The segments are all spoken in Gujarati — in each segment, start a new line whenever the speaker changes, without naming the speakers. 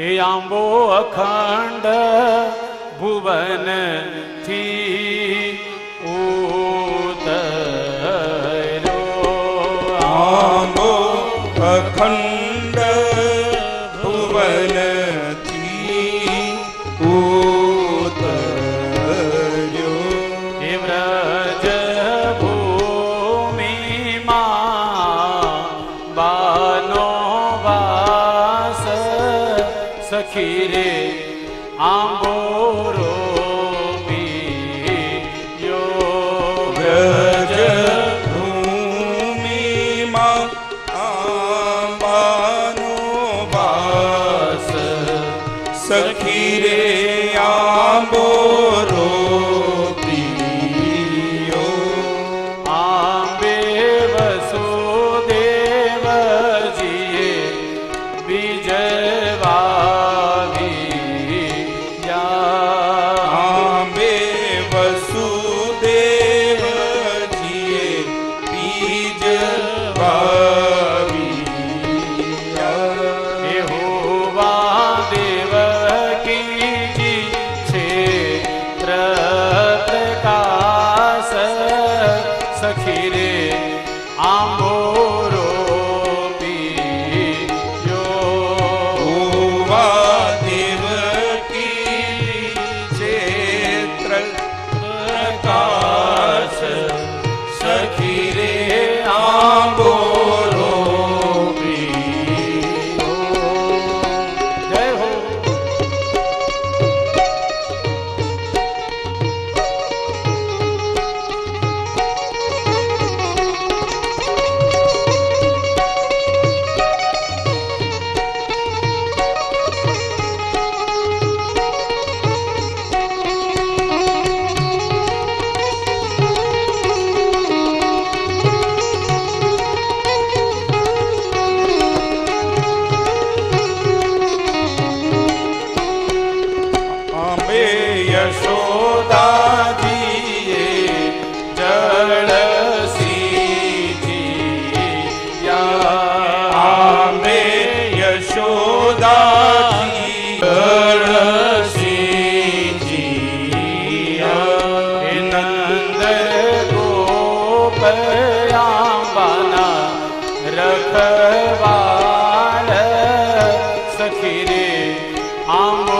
હે આંબો અખંડ ભુવનથી ઉતરો આંબો ખીરે આંબોરો
સખી રે આંબો
रखवाल सखी रे आम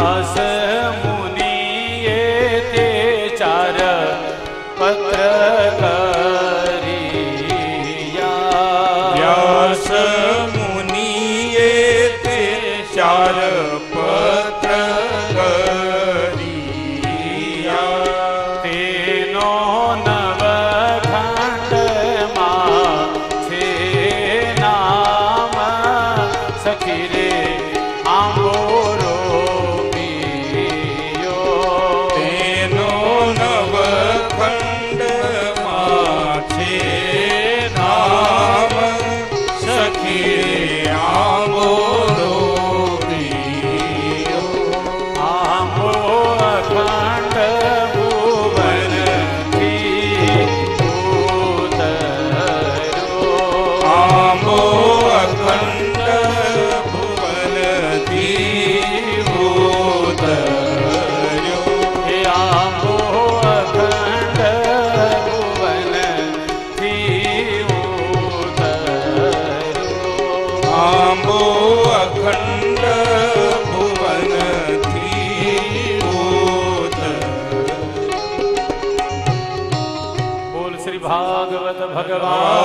વ્યાસ મુનિએ તે ચાર પત્ર કરી વ્યાસ भगवान